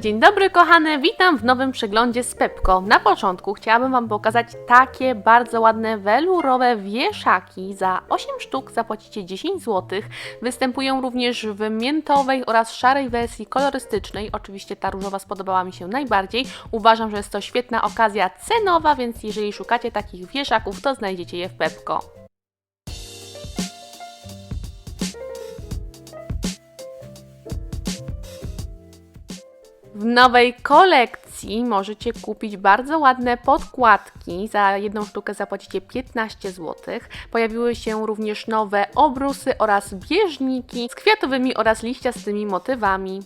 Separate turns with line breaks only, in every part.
Dzień dobry kochane, witam w nowym przeglądzie z Pepko. Na początku chciałabym Wam pokazać takie bardzo ładne welurowe wieszaki. Za 8 sztuk zapłacicie 10 zł. Występują również w miętowej oraz szarej wersji kolorystycznej. Oczywiście ta różowa spodobała mi się najbardziej. Uważam, że jest to świetna okazja cenowa, więc jeżeli szukacie takich wieszaków, to znajdziecie je w Pepko. W nowej kolekcji możecie kupić bardzo ładne podkładki. Za jedną sztukę zapłacicie 15 zł. Pojawiły się również nowe obrusy oraz bieżniki z kwiatowymi oraz liściastymi motywami.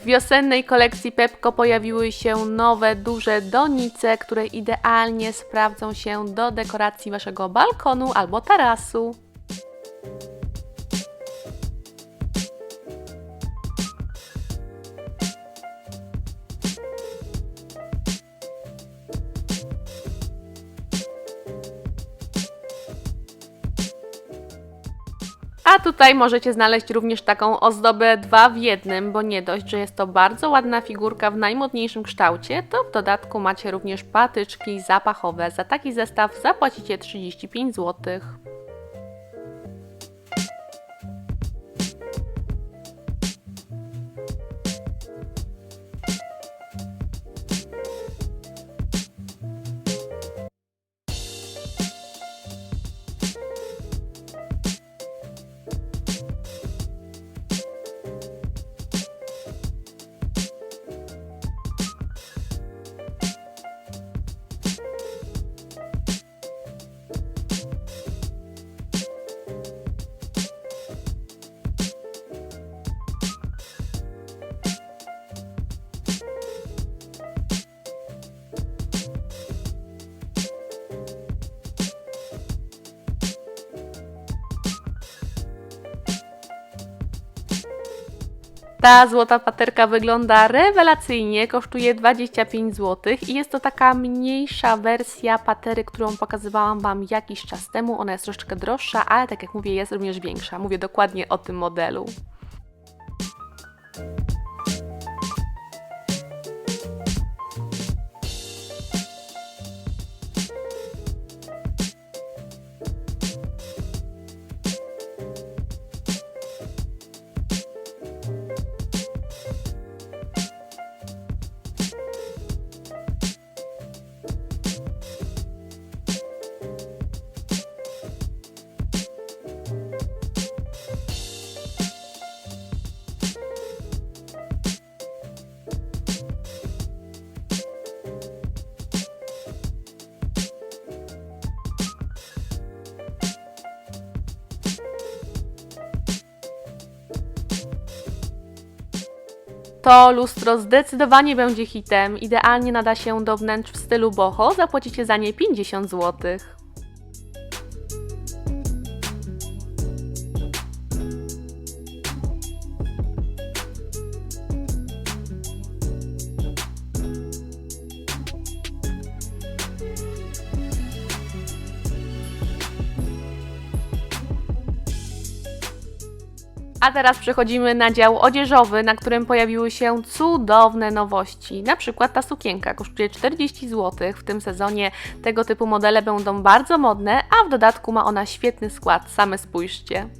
W wiosennej kolekcji Pepko pojawiły się nowe, duże donice, które idealnie sprawdzą się do dekoracji Waszego balkonu albo tarasu. A tutaj możecie znaleźć również taką ozdobę dwa w jednym, bo nie dość, że jest to bardzo ładna figurka w najmodniejszym kształcie, to w dodatku macie również patyczki zapachowe. Za taki zestaw zapłacicie 35 zł. Ta złota paterka wygląda rewelacyjnie, kosztuje 25 zł i jest to taka mniejsza wersja patery, którą pokazywałam Wam jakiś czas temu. Ona jest troszeczkę droższa, ale tak jak mówię, jest również większa. Mówię dokładnie o tym modelu. To lustro zdecydowanie będzie hitem. Idealnie nada się do wnętrz w stylu boho. Zapłacicie za nie 50 zł. A teraz przechodzimy na dział odzieżowy, na którym pojawiły się cudowne nowości. Na przykład ta sukienka kosztuje 40 zł. W tym sezonie tego typu modele będą bardzo modne, a w dodatku ma ona świetny skład. Same spójrzcie.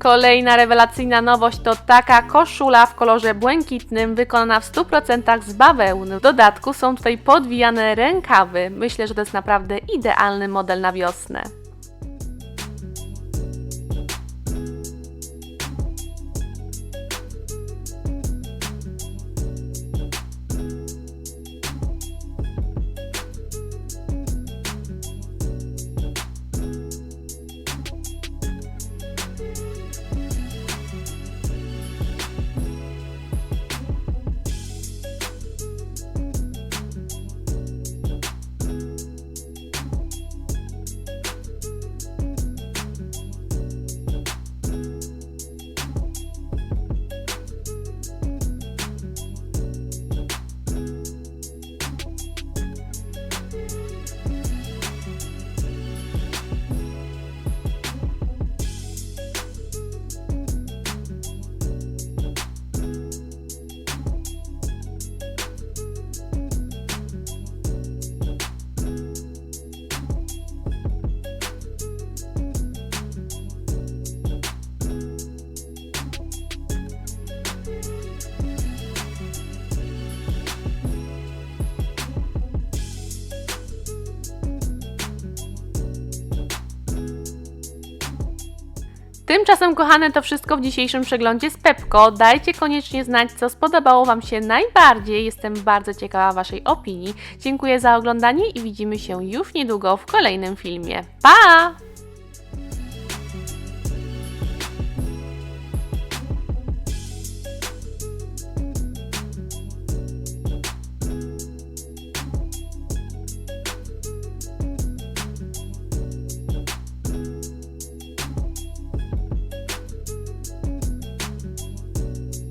Kolejna rewelacyjna nowość to taka koszula w kolorze błękitnym, wykonana w 100% z bawełny. W dodatku są tutaj podwijane rękawy. Myślę, że to jest naprawdę idealny model na wiosnę. Tymczasem, kochane, to wszystko w dzisiejszym przeglądzie z Pepko. Dajcie koniecznie znać, co spodobało Wam się najbardziej. Jestem bardzo ciekawa Waszej opinii. Dziękuję za oglądanie i widzimy się już niedługo w kolejnym filmie. Pa!